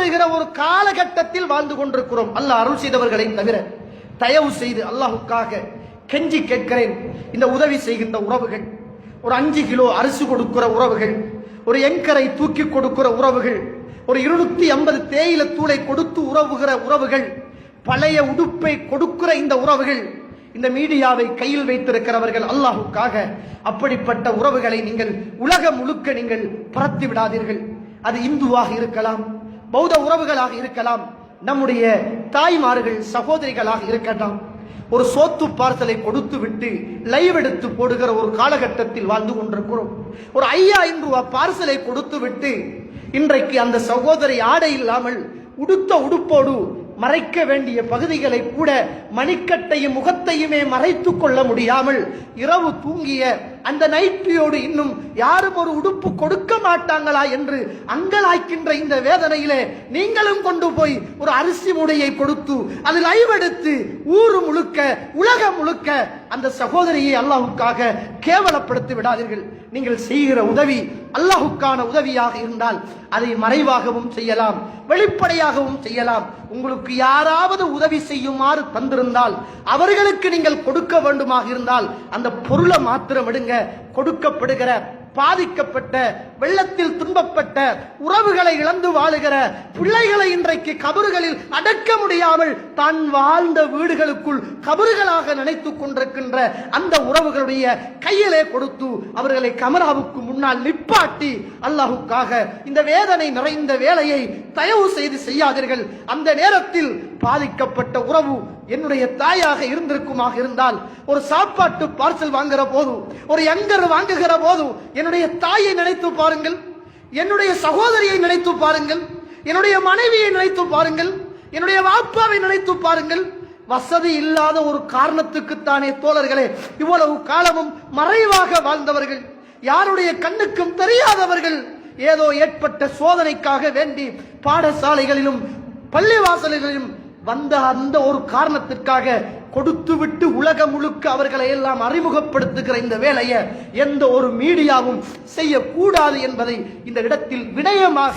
பெறுகிற ஒரு காலகட்டத்தில் வாழ்ந்து கொண்டிருக்கிறோம். அல்லாஹ் அருள் செய்தவர்களை தவிர தயவு செய்து அல்லாஹுக்காக கெஞ்சி கேட்கிறேன். இந்த உதவி செய்கின்ற உறவுகள் ஒரு அஞ்சு கிலோ அரிசி கொடுக்கிற உறவுகள் ஒரு எங்கரை தூக்கி கொடுக்கிற உறவுகள் ஒரு இருநூத்தி ஐம்பது தேயில தூளை கொடுத்து உறவுகிற உறவுகள் பழைய உடுப்பை கொடுக்கிற இந்த உறவுகள் இந்த மீடியாவை கையில் வைத்திருக்கிறவர்கள் அல்லாஹுக்காக அப்படிப்பட்ட உறவுகளை நீங்கள் உலகம் முழுக்க நீங்கள் பரத்தி விடாதீர்கள். அது இந்துவாக இருக்கலாம் பௌத்த உறவுகளாக இருக்கலாம். நம்முடைய தாய்மார்கள் சகோதரிகளாக இருக்கலாம். ஒரு சோத்து பார்சலை கொடுத்து விட்டு லைவ் எடுத்து போடுகிற ஒரு காலகட்டத்தில் வாழ்ந்து கொண்டிருக்கிறோம். ஒரு ஐயாயிரம் ரூபாய் பார்சலை கொடுத்து விட்டு இன்றைக்கு அந்த சகோதரி ஆடை இல்லாமல் உடுத்த உடுப்போடு மறைக்க வேண்டிய பகுதிகளை கூட மணிக்கட்டையும் முகத்தையுமே மறைத்து கொள்ள முடியாமல் இரவு தூங்கிய அந்த நைட்டியோடு இன்னும் யாரும் ஒரு உடுப்பு கொடுக்க மாட்டாங்களா என்று அங்கலாய்க்கின்ற இந்த வேதனையிலே நீங்களும் கொண்டு போய் ஒரு அரிசி முடையை கொடுத்து அது லைவ் எடுத்து ஊர் முழுக்க உலகம் முழுக்க அந்த சகோதரியை அல்லாஹுக்காக கேவலப்படுத்தி விடாதீர்கள். நீங்கள் செய்கிற உதவி அல்லாஹுக்கான உதவியாக இருந்தால் அதை மறைவாகவும் செய்யலாம் வெளிப்படையாகவும் செய்யலாம். உங்களுக்கு யாராவது உதவி செய்யுமாறு தந்திருந்தால் அவர்களுக்கு நீங்கள் கொடுக்க வேண்டுமாக இருந்தால் அந்த பொருளை மாத்திரம் எடுங்க கொடுக்கப்படுகிற பாதிக்கப்பட்ட வெள்ளத்தில் துன்பப்பட்ட உறவுகளை இழந்து வாழுகிற பிள்ளைகளை இன்றைக்கு கபறுகளில் அடக்க முடியாமல் தான் வாழ்ந்த வீடுகளுக்குள் கபறுகளாக நினைத்துக் கொண்டிருக்கின்ற அந்த உறவுகளுடைய கையிலே கொடுத்து அவர்களை கமராவுக்கு முன்னால் நிப்பாட்டி அல்லாஹுக்காக இந்த வேதனை நிறைந்த வேலையை தயவு செய்து செய்யாதீர்கள். அந்த நேரத்தில் பாதிக்கப்பட்ட உறவு என்னுடைய தாயாக இருந்திருக்குமாக இருந்தால் ஒரு சாப்பாட்டு பார்சல் வாங்குற போது ஒரு எங்கர் வாங்குகிற போது என்னுடைய தாயை நினைத்து பாருங்கள் என்னுடைய சகோதரியை நினைத்து பாருங்கள் என்னுடைய மனைவியை நினைத்து பாருங்கள் என்னுடைய வாப்பாவை நினைத்து பாருங்கள். வசதி இல்லாத ஒரு காரணத்துக்குத்தானே தோழர்களே இவ்வளவு காலமும் மறைவாக வாழ்ந்தவர்கள் யாருடைய கண்ணுக்கும் தெரியாதவர்கள் ஏதோ ஏற்பட்ட சோதனைக்காக வேண்டி பாடசாலைகளிலும் பள்ளிவாசல்களிலும் வந்த அந்த ஒரு காரணத்திற்காக கொடுத்துவிட்டு உலகம் முழுக்க அவர்களை எல்லாம் அறிமுகப்படுத்துகிற இந்த வேலையை எந்த ஒரு மீடியாவும் செய்யக்கூடாது என்பதை இந்த இடத்தில் விடயமாக